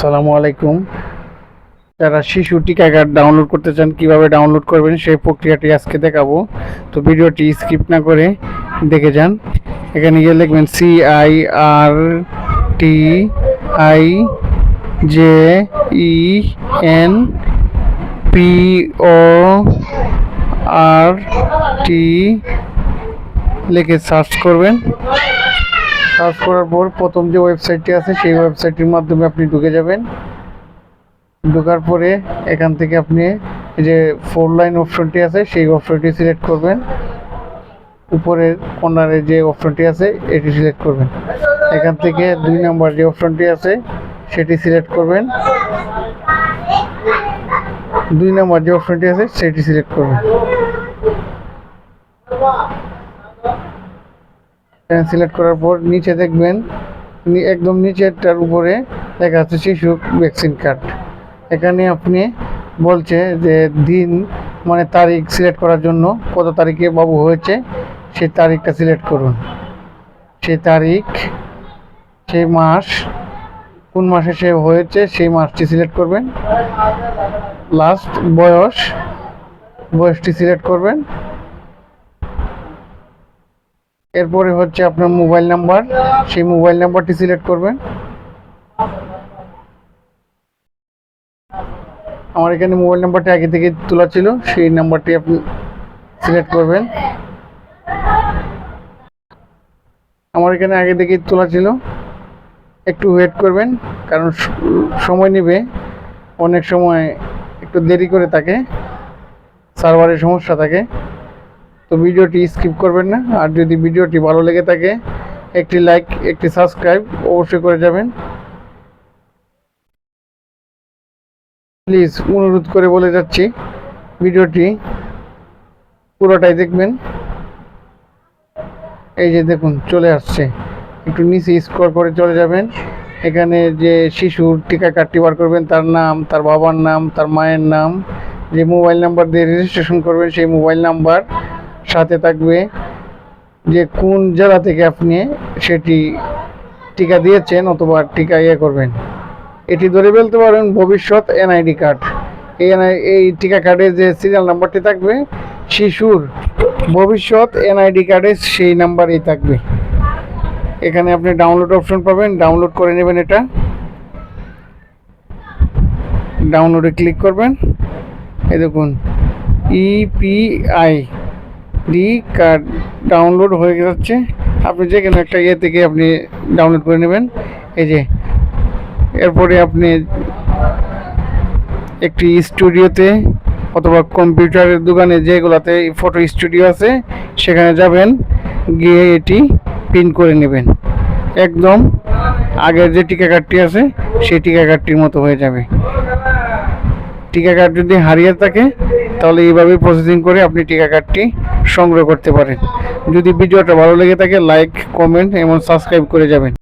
আসসালামু আলাইকুম। যারা শিশু টিকা কার্ড ডাউনলোড করতে চান, কীভাবে ডাউনলোড করবেন সেই প্রক্রিয়াটি আজকে দেখাবো। তো ভিডিওটি স্কিপ না করে দেখে যান। এখানে গিয়ে লিখবেন C I R T I J E N P O R T লিখে সার্চ করবেন। সার্চ করার পর প্রথম যে ওয়েবসাইটটি আছে, সেই ওয়েবসাইটটির মাধ্যমে আপনি ঢুকে যাবেন। ঢোকার পরে এখান থেকে আপনি যে ফোর লাইন অপশনটি আছে, সেই অপশনটি সিলেক্ট করবেন। উপরের কর্নারে যে অপশনটি আছে, এটি সিলেক্ট করবেন। এখান থেকে দুই নাম্বার যে অপশনটি আছে, সেটি সিলেক্ট করবেন। দুই নাম্বার যে অপশনটি আছে, সেটি সিলেক্ট করবেন। সিলেক্ট করার পর নিচে দেখবেন একদম নিচেরটার উপরে লেখা আছে শিশু ভ্যাকসিন কার্ড এখানে আপনি বলছে যে দিন মানে তারিখ সিলেক্ট করার জন্য কত তারিখে বাবু হয়েছে সেই তারিখটা সিলেক্ট করুন। সেই তারিখ সেই মাস, কোন মাসে সে হয়েছে, সেই মাসটি সিলেক্ট করবেন। লাস্ট বয়স, বয়সটি সিলেক্ট করবেন। এরপরে হচ্ছে আপনার মোবাইল নাম্বার। সেই মোবাইল নাম্বারটি সিলেক্ট করবেন। আমার এখানে মোবাইল নাম্বারটি আগে থেকে তোলা ছিল, সেই নাম্বারটি আপনি সিলেক্ট করবেন। আমার এখানে আগে থেকে তোলা ছিল। একটু ওয়েট করবেন, কারণ সময় নেবে। অনেক সময় একটু দেরি করে থাকে। সার্ভারের সমস্যা থাকে। তো ভিডিওটি স্কিপ করবেন না, আর যদি ভিডিওটি ভালো লেগে থাকে, একটি লাইক, একটি সাবস্ক্রাইব অবশ্যই করে যাবেন। প্লিজ অনুরোধ করে বলে যাচ্ছি, ভিডিওটি পুরোটাই দেখবেন। এই যে দেখুন, চলে আসছে। একটু নিচে স্ক্রল করে চলে যাবেন। এখানে যে শিশুর টিকা কার্ডটি বার করবেন, তার নাম, তার বাবার নাম, তার মায়ের নাম, যে মোবাইল নাম্বার দিয়ে রেজিস্ট্রেশন করবেন, সেই মোবাইল নাম্বার সাথে থাকবে যে কোন জেলা থেকে আপনি সেটি টিকা দিয়েছেন অথবা টিকা ইয়ে করবেন। এটি ধরে ফেলতে পারেন ভবিষ্যৎ এনআইডি কার্ড। এই এই টিকা কার্ডের যে সিরিয়াল নাম্বারটি থাকবে, শিশুর ভবিষ্যৎ এনআইডি কার্ডে সেই নাম্বারেই থাকবে। এখানে আপনি ডাউনলোড অপশন পাবেন ডাউনলোড করে নেবেন এটা। ডাউনলোডে ক্লিক করবেন। এই দেখুন E EPI D card download হয়ে যাচ্ছে। আপনি যে কোনো একটা ইয়ে থেকে আপনি ডাউনলোড করে নেবেন। এই যে, এরপরে আপনি একটি স্টুডিওতে অথবা কম্পিউটারের দোকানে যেগুলোতে ফটো স্টুডিও আছে, সেখানে যাবেন, গিয়ে এটি প্রিন্ট করে নেবেন। একদম আগের যে টিকা কার্ডটি আছে, সেই টিকা কার্ডটির মতো হয়ে যাবে। টিকা কার্ড যদি হারিয়ে থাকে তাহলে এইভাবে প্রসেসিং করে আপনি টিকা কার্ডটি সংগ্রহ করতে পারেন। যদি ভিডিওটা ভালো লেগে থাকে লাইক কমেন্ট এবং সাবস্ক্রাইব করে যাবেন।